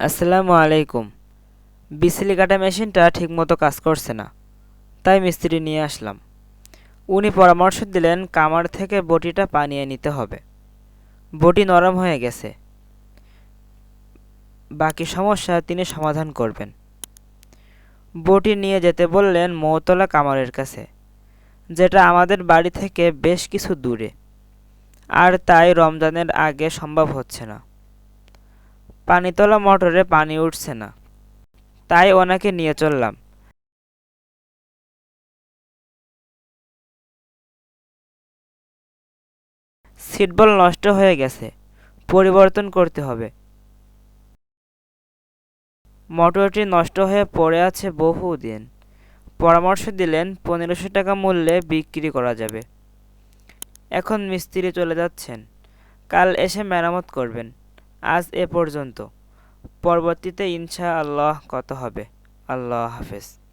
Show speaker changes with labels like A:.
A: আসসালামু আলাইকুম। বিসলি কাটা মেশিনটা ঠিকমতো কাজ করছে না, তাই মিস্ত্রি নিয়ে আসলাম। উনি পরামর্শ দিলেন কামার থেকে বটিটা পানিয়ে নিতে হবে। বটি নরম হয়ে গেছে। বাকি সমস্যা তিনি সমাধান করবেন। বটি নিয়ে যেতে বললেন মৌতলা কামারের কাছে, যেটা আমাদের বাড়ি থেকে বেশ কিছু দূরে। আর তাই রমজানের আগে সম্ভব হচ্ছে না। পানিতলা মোটরে পানি উঠছে না। তাই ওনাকে নিয়ে চললাম। সিটবল নষ্ট হয়ে গেছে। পরিবর্তন করতে হবে। মোটরটি নষ্ট হয়ে পড়ে আছে বহুদিন। পরামর্শ দিলেন, পনেরোশো টাকা মূল্যে বিক্রি করা যাবে। এখন মিস্ত্রি চলে যাচ্ছেন। কাল এসে মেরামত করবেন। আজ এ পর্যন্ত। পরবর্তীতে ইনশা আল্লাহ কত হবে। আল্লাহ হাফেজ।